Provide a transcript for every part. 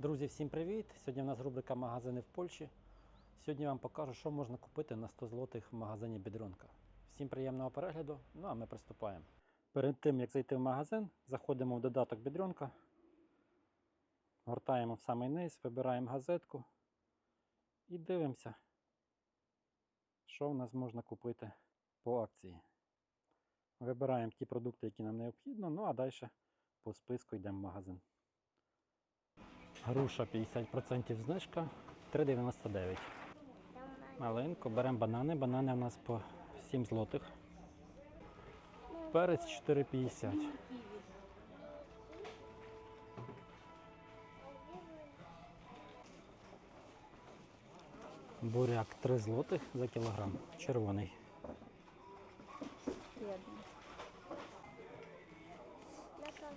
Друзі, всім привіт! Сьогодні в нас рубрика Магазини в Польщі. Сьогодні вам покажу, що можна купити на 100 злотих в магазині Бідронка. Всім приємного перегляду, ну а ми приступаємо. Перед тим, як зайти в магазин, заходимо в додаток Бідронка, гортаємо в самий низ, вибираємо газетку і дивимося, що в нас можна купити по акції. Вибираємо ті продукти, які нам необхідно, ну а далі по списку йдемо в магазин. Груша 50% знижка 3,99. Маленько, беремо банани. Банани у нас по 7 злотих. Перець 4,50. Буряк 3 злотих за кілограм. Червоний.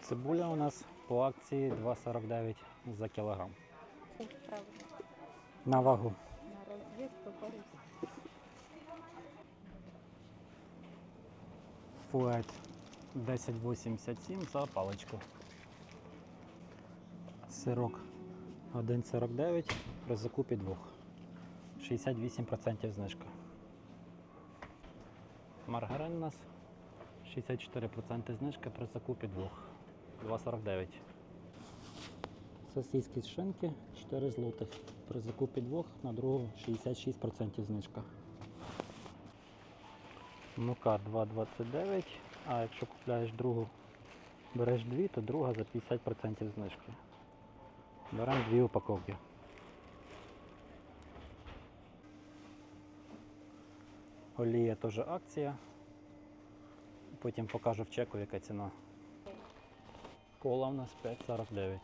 Цибуля у нас по акції 2,49 за кілограм. Правда. На вагу. На розвіз Борис. Фует 10,87 за паличку. Сирок 1,49 при закупі двох. 68% знижка. Маргарин у нас 64% знижка при закупі двох. 2,49. Сосиски з шинки 4 злотих. При закупі двох на другу 66% знижка. Мука 2,29, а якщо купляєш другу, береш дві, то друга за 50% знижки. Беремо дві упаковки. Олія теж акція. Потім покажу в чеку, яка ціна. Кола у нас 5,49.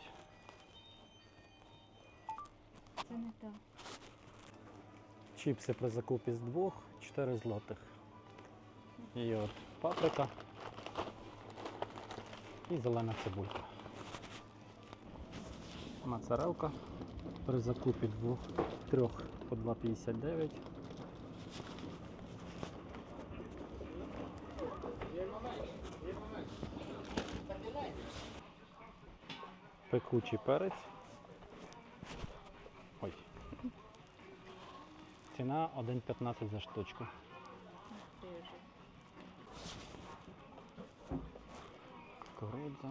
Це не то. Чіпси при закупі з двох 4 злотих. І от паприка і зелена цибулька. Моцарелка при закупі двох трьох по 2,59. Пекучий перець. Ой. Ціна 1,15 за штучку. Кукурудза.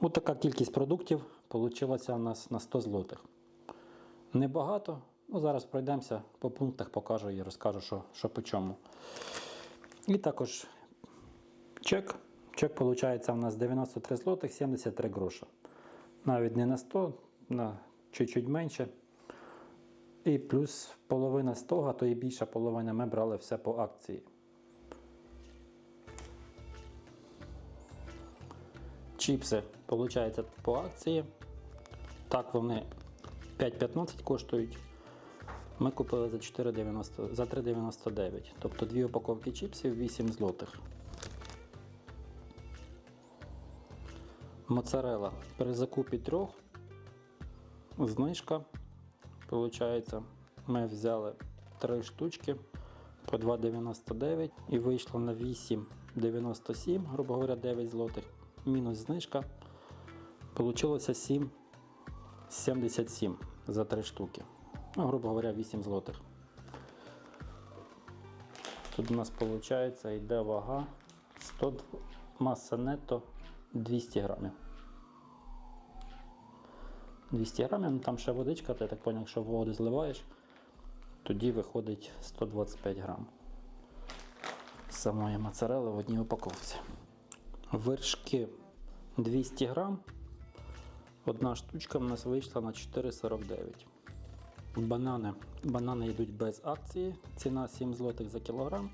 Ось така кількість продуктів вийшла у нас на 100 злотих. Небагато. Ну, зараз пройдемося по пунктах, покажу і розкажу, що, що по чому. І також чек. Чек виходить у нас 93 злотих 73 гроша. Навіть не на 100, на чуть-чуть менше. І плюс половина з того, то і більша половина ми брали все по акції. Чіпси, виходить, по акції. Так вони 5,15 коштують. Ми купили за 4,90 за 3,99. Тобто дві упаковки чіпсів 8 злотих. Моцарела при закупі трьох. Знижка. Получається, ми взяли 3 штучки по 2,99 і вийшло на 8,97, грубо говоря, 9 злотих. Мінус знижка. Получилося 7,77 за 3 штуки. Ну, грубо говоря, 8 злотих. Тут у нас виходить йде вага 100, маса нетто 200 грамів. 200 грамів, ну там ще водичка, ти так поняв, якщо воду зливаєш, тоді виходить 125 грам. Самої моцарели в одній упаковці. Вершки 200 грам. Одна штучка в нас вийшла на 4,49. Банани. Банани йдуть без акції. Ціна 7 злотих за кілограм.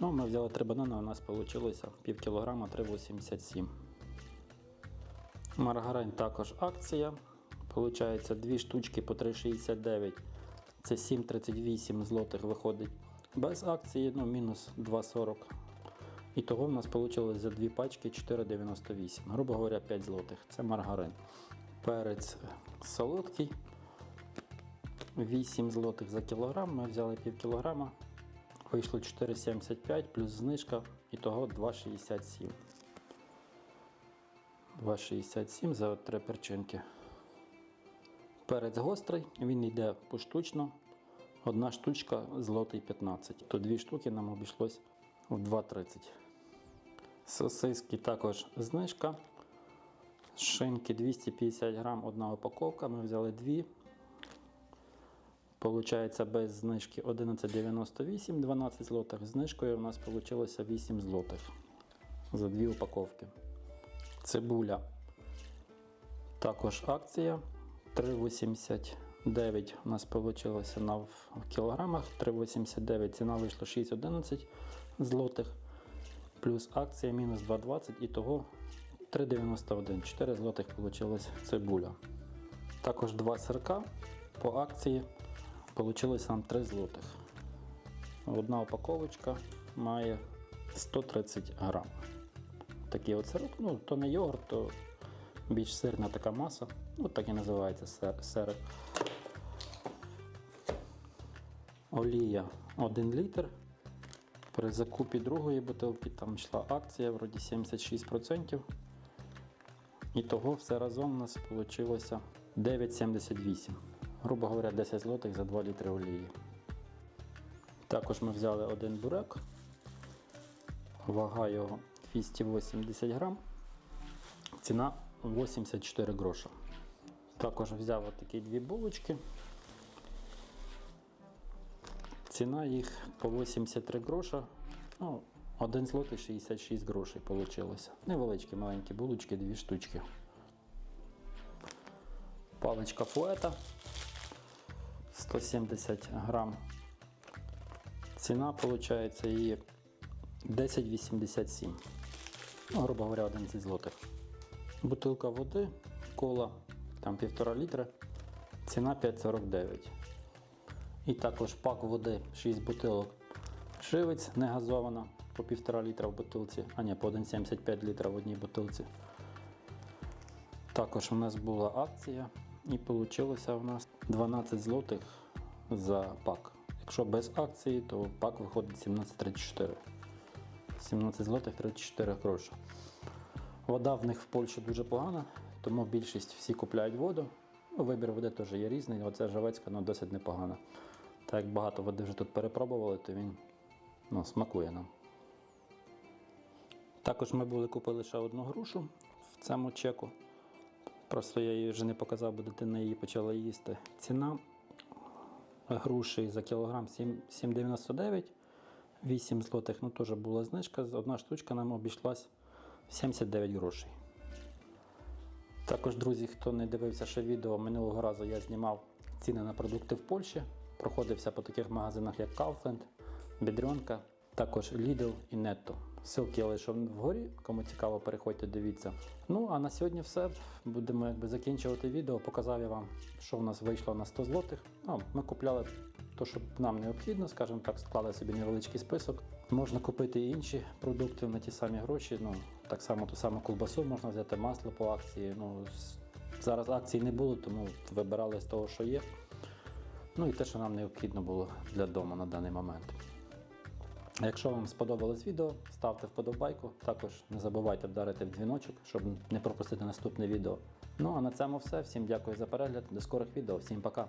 Ну, ми взяли 3 банани, у нас вийшло пів кілограма 3,87. Маргарин також акція. Получається 2 штучки по 3,69. Це 7,38 злотих виходить без акції, ну мінус 2,40. І того в нас вийшло за дві пачки 4,98. Грубо говоря, 5 злотих. Це маргарин. Перець солодкий 8 злотих за кілограм. Ми взяли пів кілограма. Вийшло 4,75 плюс знижка. Ітого 2,67. 2,67 за три перчинки. Перець гострий, він йде поштучно. Одна штучка злотий 15. То дві штуки нам обійшлось в 2,30. Сосиски також знижка. Шинки 250 грам, одна упаковка. Ми взяли дві. Получається без знижки 11,98, 12 злотих. Знижкою у нас вийшло 8 злотих за дві упаковки. Цибуля. Також акція 3,89 у нас вийшло на в кілограмах. 3,89 ціна вийшла 6,11 злотих. Плюс акція мінус 2,20 і того 3,91. 4 злотих вийшла цибуля. Також два сирка по акції вийшло нам 3 злотих. Одна упаковочка має 130 грам. Такий от сирок, ну то не йогурт, то більш сирна така маса. Ну, так і називається сир, сирок. Олія 1 літр. При закупі другої бутилки там йшла акція, вроді 76%. І того все разом у нас вийшло 9,78. Грубо говоря, 10 злотих за 2 літри олії. Також ми взяли один бурек. Вага його 280 грам. Ціна 84 гроша. Також взяв такі дві булочки. Ціна їх по 83 гроша. Ну, 1 злотий 66 грошей вийшло. Невеличкі маленькі булочки, дві штучки. Паличка фуета 170 грам. Ціна виходить її 10,87. Ну, грубо говоря, 11 злотих. Бутилка води, кола, там 1,5 літра. Ціна 5,49. І також пак води 6 бутилок. Шивець не газована по 1,5 літра в бутилці, а ні, по 1,75 літра в одній бутилці. Також у нас була акція і вийшло у нас 12 злотих за пак. Якщо без акції, то пак виходить 17,34. 17 злотих 34 гроші. Вода в них в Польщі дуже погана, тому більшість всі купляють воду. Ну, Вибір води теж є різний. Оця Жавецька ну, досить непогана. Так як багато води вже тут перепробували, то він ну, смакує нам. Також ми були купили ще одну грушу в цьому чеку. Просто я її вже не показав, бо дитина її почала їсти. Ціна груші за кілограм 7 7,99, 8 злотих. Ну теж була знижка. Одна штучка нам обійшлась 79 грошей. Також, друзі, хто не дивився ще відео, минулого разу я знімав ціни на продукти в Польщі. Проходився по таких магазинах, як Kaufland, Бідрьонка, також Lidl і Netto. Ссылки я лишу вгорі, кому цікаво, переходьте, дивіться. Ну а на сьогодні все. Будемо якби закінчувати відео. Показав я вам, що в нас вийшло на 100 злотих. Ну, ми купляли те, що нам необхідно, скажімо так, склали собі невеличкий список. Можна купити і інші продукти на ті самі гроші. Ну, так само ту саму колбасу можна взяти, масло по акції. Ну, зараз акцій не було, тому вибирали з того, що є. Ну і те, що нам необхідно було для дому на даний момент. Якщо вам сподобалось відео, ставте вподобайку. Також не забувайте вдарити в дзвіночок, щоб не пропустити наступне відео. Ну а на цьому все. Всім дякую за перегляд. До скорих відео. Всім пока.